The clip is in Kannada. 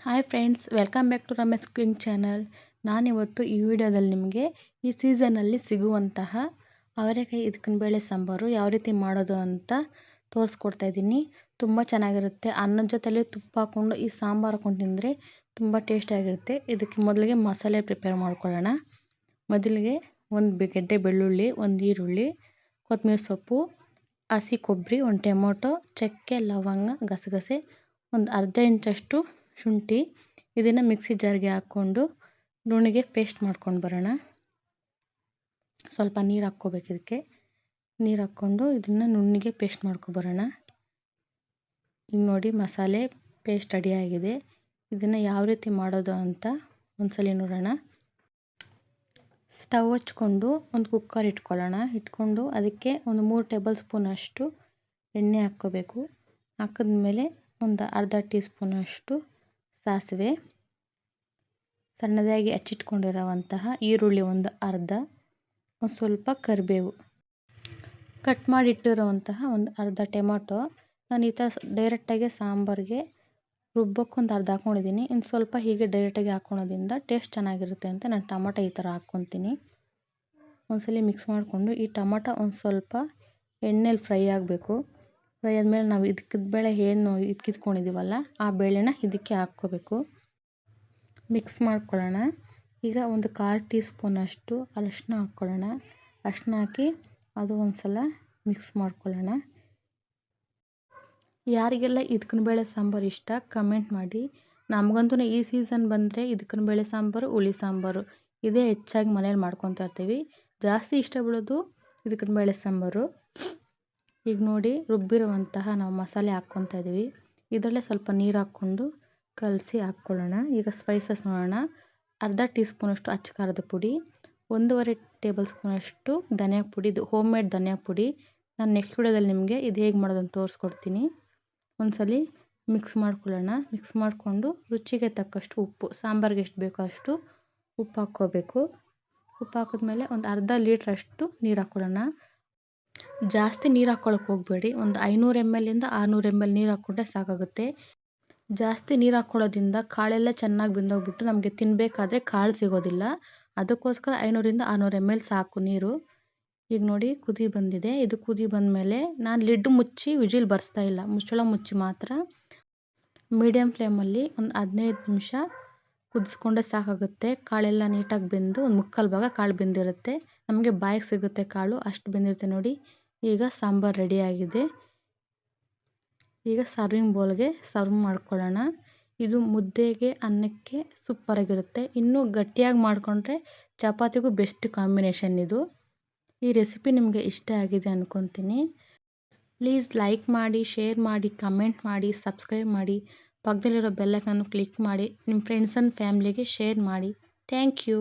Hi friends welcome back to Ramesh cooking channel ನಾನಿವತ್ತು ಈ ವಿಡಿಯೋದಲ್ಲಿ ನಿಮಗೆ ಈ ಸೀಸನಲ್ಲಿ ಸಿಗುವಂತಹ ಅವರೆಕಾಯಿ ಬೇಳೆ ಸಾಂಬಾರು ಯಾವ ರೀತಿ ಮಾಡೋದು ಅಂತ ತೋರಿಸ್ಕೊಡ್ತಾ ಇದ್ದೀನಿ. ತುಂಬ ಚೆನ್ನಾಗಿರುತ್ತೆ. ಅನ್ನದ ಜೊತೆಲಿ ತುಪ್ಪ ಹಾಕ್ಕೊಂಡು ಈ ಸಾಂಬಾರು ಹಾಕ್ಕೊಂಡು ತಿಂದರೆ ತುಂಬ ಟೇಸ್ಟಿಯಾಗಿರುತ್ತೆ ಇದಕ್ಕೆ ಮೊದಲಿಗೆ ಮಸಾಲೆ ಪ್ರಿಪೇರ್ ಮಾಡ್ಕೊಳ್ಳೋಣ. ಮೊದಲಿಗೆ ಒಂದು ಗೆಡ್ಡೆ ಬೆಳ್ಳುಳ್ಳಿ, ಒಂದು ಈರುಳ್ಳಿ ಕೊತ್ತಂಬರಿ ಸೊಪ್ಪು, ಹಸಿ ಕೊಬ್ಬರಿ ಒಂದು ಟೊಮೊಟೊ, ಚಕ್ಕೆ, ಲವಂಗ, ಗಸಗಸೆ, ಒಂದು ಅರ್ಧ ಇಂಚಷ್ಟು ಶುಂಠಿ ಇದನ್ನು ಮಿಕ್ಸಿ ಜಾರ್ಗೆ ಹಾಕ್ಕೊಂಡು ನುಣ್ಣಗೆ ಪೇಸ್ಟ್ ಮಾಡ್ಕೊಂಡು ಬರೋಣ. ಸ್ವಲ್ಪ ನೀರು ಹಾಕ್ಕೋಬೇಕು ಇದಕ್ಕೆ. ನೀರು ಹಾಕ್ಕೊಂಡು ಇದನ್ನು ನುಣ್ಣಗೆ ಪೇಸ್ಟ್ ಮಾಡ್ಕೊಬರೋಣ ಈಗ ನೋಡಿ ಮಸಾಲೆ ಪೇಸ್ಟ್ ರೆಡಿಯಾಗಿದೆ ಇದನ್ನು ಯಾವ ರೀತಿ ಮಾಡೋದು ಅಂತ ಒಂದ್ಸಲಿ ನೋಡೋಣ. ಸ್ಟವ್ ಹಚ್ಕೊಂಡು ಒಂದು ಕುಕ್ಕರ್ ಇಟ್ಕೊಳ್ಳೋಣ. ಇಟ್ಕೊಂಡು ಅದಕ್ಕೆ ಒಂದು ಮೂರು ಟೇಬಲ್ ಸ್ಪೂನಷ್ಟು ಎಣ್ಣೆ ಹಾಕ್ಕೋಬೇಕು. ಹಾಕಿದ್ಮೇಲೆ ಒಂದು ಅರ್ಧ ಟೀ ಸ್ಪೂನಷ್ಟು ಸಾಸಿವೆ ಸಣ್ಣದಾಗಿ ಹಚ್ಚಿಟ್ಕೊಂಡಿರುವಂತಹ ಈರುಳ್ಳಿ ಒಂದು ಅರ್ಧ, ಒಂದು ಸ್ವಲ್ಪ ಕರಿಬೇವು. ಕಟ್ ಮಾಡಿಟ್ಟಿರುವಂತಹ ಒಂದು ಅರ್ಧ ಟೊಮೊಟೊ. ನಾನು ಈ ಥರ ಡೈರೆಕ್ಟಾಗಿ ಸಾಂಬಾರಿಗೆ ರುಬ್ಬಕ್ಕೆ ಒಂದು ಅರ್ಧ ಹಾಕ್ಕೊಂಡಿದ್ದೀನಿ ಇನ್ನು ಸ್ವಲ್ಪ ಹೀಗೆ ಡೈರೆಕ್ಟಾಗಿ ಹಾಕ್ಕೊಳೋದ್ರಿಂದ ಟೇಸ್ಟ್ ಚೆನ್ನಾಗಿರುತ್ತೆ ಅಂತ ನಾನು ಟೊಮೊಟೊ ಈ ಥರ ಹಾಕ್ಕೊತೀನಿ ಒಂದ್ಸಲಿ ಮಿಕ್ಸ್ ಮಾಡಿಕೊಂಡು ಈ ಟೊಮೊಟೊ ಒಂದು ಸ್ವಲ್ಪ ಎಣ್ಣೆಲಿ ಫ್ರೈ ಆಗಬೇಕು. ಫ್ರೈ ಆದಮೇಲೆ ನಾವು ಇದಕ್ಕೆ ಬೇಳೆ ಏನು ಇದ್ಕಿದ್ಕೊಂಡಿದ್ದೀವಲ್ಲ ಆ ಬೇಳೆನ ಇದಕ್ಕೆ ಹಾಕ್ಕೋಬೇಕು. ಮಿಕ್ಸ್ ಮಾಡ್ಕೊಳ್ಳೋಣ ಈಗ ಒಂದು ಕಾಲು ಟೀ ಸ್ಪೂನಷ್ಟು ಅರಶಿನ ಹಾಕ್ಕೊಳ್ಳೋಣ ಅರಶಿನ ಹಾಕಿ ಅದು ಒಂದು ಸಲ ಮಿಕ್ಸ್ ಮಾಡ್ಕೊಳ್ಳೋಣ ಯಾರಿಗೆಲ್ಲ ಇದಕ್ಕಿನ ಬೇಳೆ ಸಾಂಬಾರು ಇಷ್ಟ ಕಮೆಂಟ್ ಮಾಡಿ. ನಮಗಂತೂ ಈ ಸೀಸನ್ ಬಂದರೆ ಇದಕ್ಕಿನ ಬೇಳೆ ಸಾಂಬಾರು, ಹುಳಿ ಸಾಂಬಾರು ಇದೇ ಹೆಚ್ಚಾಗಿ ಮನೇಲಿ ಮಾಡ್ಕೊತಾ ಇರ್ತೀವಿ. ಜಾಸ್ತಿ ಇಷ್ಟಪಡೋದು ಇದಕ್ಕಿನ ಬೇಳೆ ಸಾಂಬಾರು. ಈಗ ನೋಡಿ ರುಬ್ಬಿರುವಂತಹ ನಾವು ಮಸಾಲೆ ಹಾಕ್ಕೊತಾ ಇದ್ದೀವಿ. ಇದರಲ್ಲೇ ಸ್ವಲ್ಪ ನೀರು ಹಾಕ್ಕೊಂಡು ಕಲಸಿ ಹಾಕ್ಕೊಳ್ಳೋಣ. ಈಗ ಸ್ಪೈಸಸ್ ನೋಡೋಣ. ಅರ್ಧ ಟೀ ಸ್ಪೂನಷ್ಟು ಅಚ್ಚ ಖಾರದ ಪುಡಿ, ಒಂದೂವರೆ ಟೇಬಲ್ ಸ್ಪೂನಷ್ಟು ಧನಿಯಾ ಪುಡಿ, ಇದು ಹೋಮ್ ಮೇಡ್ ಧನಿಯಾ ಪುಡಿ. ನಾನು ನೆಕ್ಸ್ಟ್ ವಿಡಿಯೋದಲ್ಲಿ ನಿಮಗೆ ಇದು ಹೇಗೆ ಮಾಡೋದಂತ ತೋರಿಸ್ಕೊಡ್ತೀನಿ. ಒಂದ್ಸಲಿ ಮಿಕ್ಸ್ ಮಾಡ್ಕೊಳ್ಳೋಣ. ಮಿಕ್ಸ್ ಮಾಡಿಕೊಂಡು ರುಚಿಗೆ ತಕ್ಕಷ್ಟು ಉಪ್ಪು, ಸಾಂಬಾರಿಗೆ ಎಷ್ಟು ಬೇಕೋ ಅಷ್ಟು ಉಪ್ಪು ಹಾಕ್ಕೋಬೇಕು. ಉಪ್ಪು ಹಾಕಿದ್ಮೇಲೆ ಒಂದು ಅರ್ಧ ಲೀಟ್ರಷ್ಟು ನೀರು ಹಾಕ್ಕೊಳ್ಳೋಣ. ಜಾಸ್ತಿ ನೀರು ಹಾಕ್ಕೊಳಕ್ಕೆ ಹೋಗಬೇಡಿ. ಒಂದು ಐನೂರು ಎಂ ಎಲ್ಲಿಂದ ಆರುನೂರು ಎಂ ಎಲ್ ನೀರು ಹಾಕ್ಕೊಂಡ್ರೆ ಸಾಕಾಗುತ್ತೆ. ಜಾಸ್ತಿ ನೀರು ಹಾಕ್ಕೊಳ್ಳೋದ್ರಿಂದ ಕಾಳೆಲ್ಲ ಚೆನ್ನಾಗಿ ಬೆಂದೋಗ್ಬಿಟ್ಟು ನಮಗೆ ತಿನ್ನಬೇಕಾದ್ರೆ ಕಾಳು ಸಿಗೋದಿಲ್ಲ. ಅದಕ್ಕೋಸ್ಕರ ಐನೂರಿಂದ ಆರುನೂರು ಎಂ ಎಲ್ ಸಾಕು ನೀರು. ಈಗ ನೋಡಿ ಕುದಿ ಬಂದಿದೆ. ಇದು ಕುದಿ ಬಂದಮೇಲೆ ನಾನು ಲಿಡ್ ಮುಚ್ಚಿ ವಿಜಿಲ್ ಬರ್ಸ್ತಾ ಇಲ್ಲ. ಮುಚ್ಚಳ ಮುಚ್ಚಿ ಮಾತ್ರ. ಮೀಡಿಯಮ್ ಫ್ಲೇಮಲ್ಲಿ ಒಂದು ಹದಿನೈದು ನಿಮಿಷ ಕುದಿಸ್ಕೊಂಡ್ರೆ ಸಾಕಾಗುತ್ತೆ. ಕಾಳೆಲ್ಲ ನೀಟಾಗಿ ಬೆಂದು ಒಂದು ಮುಕ್ಕಾಲು ಭಾಗ ಕಾಳು ಬೆಂದಿರುತ್ತೆ. ನಮಗೆ ಬಾಯಿಗೆ ಸಿಗುತ್ತೆ ಕಾಳು. ಅಷ್ಟು ಬೆಂದಿರುತ್ತೆ ನೋಡಿ. ಈಗ ಸಾಂಬಾರು ರೆಡಿಯಾಗಿದೆ ಈಗ ಸರ್ವಿಂಗ್ ಬೌಲ್ಗೆ ಸರ್ವ್ ಮಾಡ್ಕೊಳ್ಳೋಣ. ಇದು ಮುದ್ದೆಗೆ ಅನ್ನಕ್ಕೆ ಸೂಪರಾಗಿರುತ್ತೆ ಇನ್ನೂ ಗಟ್ಟಿಯಾಗಿ ಮಾಡಿಕೊಂಡ್ರೆ ಚಪಾತಿಗೂ ಬೆಸ್ಟ್ ಕಾಂಬಿನೇಷನ್ ಇದು. ಈ ರೆಸಿಪಿ ನಿಮಗೆ ಇಷ್ಟ ಆಗಿದೆ ಅಂದ್ಕೊತೀನಿ ಪ್ಲೀಸ್ ಲೈಕ್ ಮಾಡಿ ಶೇರ್ ಮಾಡಿ ಕಮೆಂಟ್ ಮಾಡಿ ಸಬ್ಸ್ಕ್ರೈಬ್ ಮಾಡಿ. ಪಕ್ಕದಲ್ಲಿರೋ ಬೆಲ್ಲಕ್ಕನ್ನು ಕ್ಲಿಕ್ ಮಾಡಿ. ನಿಮ್ಮ ಫ್ರೆಂಡ್ಸ್ ಆ್ಯಂಡ್ ಫ್ಯಾಮ್ಲಿಗೆ ಶೇರ್ ಮಾಡಿ. Thank you